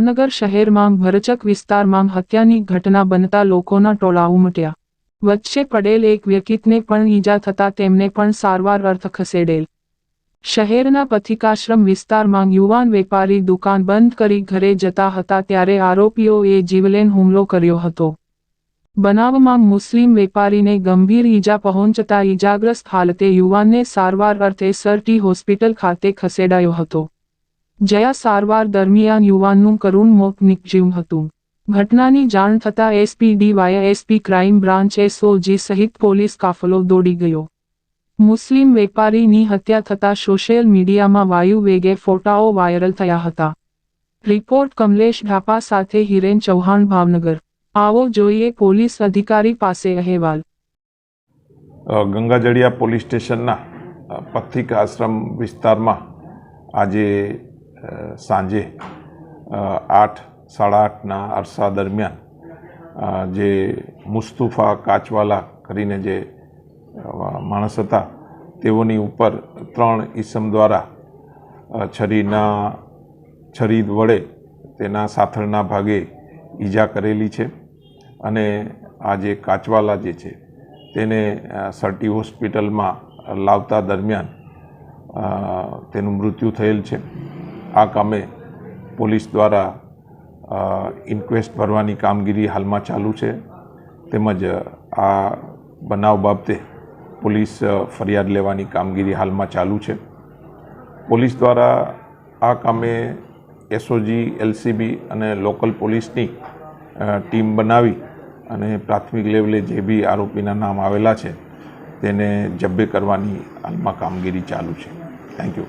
ભાવનગર શહેરમાં ભરચક વિસ્તારમાં હત્યાની ઘટના બનતા લોકોના ટોળા ઉમટ્યા. વચ્ચે પડેલ એક વ્યક્તિને પણ ઈજા થતા તેમને પણ સારવાર અર્થ ખસેડેલ. શહેરના પથિકાશ્રમ વિસ્તારમાં યુવાન વેપારી દુકાન બંધ કરી ઘરે જતા હતા ત્યારે આરોપીઓએ જીવલેન હુમલો કર્યો હતો. બનાવમાં મુસ્લિમ વેપારીને ગંભીર ઈજા પહોંચતા ઈજાગ્રસ્ત હાલતે યુવાનને સારવાર અર્થે સરટી હોસ્પિટલ ખાતે ખસેડાયો હતો. જયા સારવાર દરમિયાન યુવાનનું કરુણ મોત નિપજ્યું હતું. ઘટનાની જાણ થતાં SP DY SP crime branch SOG સહિત પોલીસ કાફલો દોડી ગયો. મુસ્લિમ વેપારીની હત્યા થતાં સોશિયલ મીડિયામાં વાયુ વેગે ફોટાઓ વાયરલ થયા હતા. રિપોર્ટ કમલેશ ઢાપા સાથે હિરેન ચૌહાણ, ભાવનગર. આવો જોઈએ પોલીસ અધિકારી પાસે અહેવાલ. ગંગાજળિયા પોલીસ સ્ટેશનના પથિક આશ્રમ વિસ્તારમાં આજે સાંજે આઠ, સાડા આઠના અરસા દરમિયાન જે મુસ્તુફા કાચવાલા કરીને જે માણસ હતા, તેઓની ઉપર ત્રણ ઈસમ દ્વારા છરીના, છરી વડે તેના સાથળના ભાગે ઈજા કરેલી છે અને આ જે કાચવાલા જે છે તેને સર્ટી હોસ્પિટલમાં લાવતા દરમિયાન તેનું મૃત્યુ થયેલ છે. આ કામે પોલીસ દ્વારા ઇન્ક્વેસ્ટ ભરવાની કામગીરી હાલમાં ચાલુ છે. તેમજ આ બનાવ બાબતે પોલીસ ફરિયાદ લેવાની કામગીરી હાલમાં ચાલુ છે. પોલીસ દ્વારા આ કામે એસઓજી એલસીબી અને લોકલ પોલીસની ટીમ બનાવી અને પ્રાથમિક લેવલે જે બી આરોપીના નામ આવેલા છે, તેને જબ્બે કરવાની હાલમાં કામગીરી ચાલુ છે. Thank you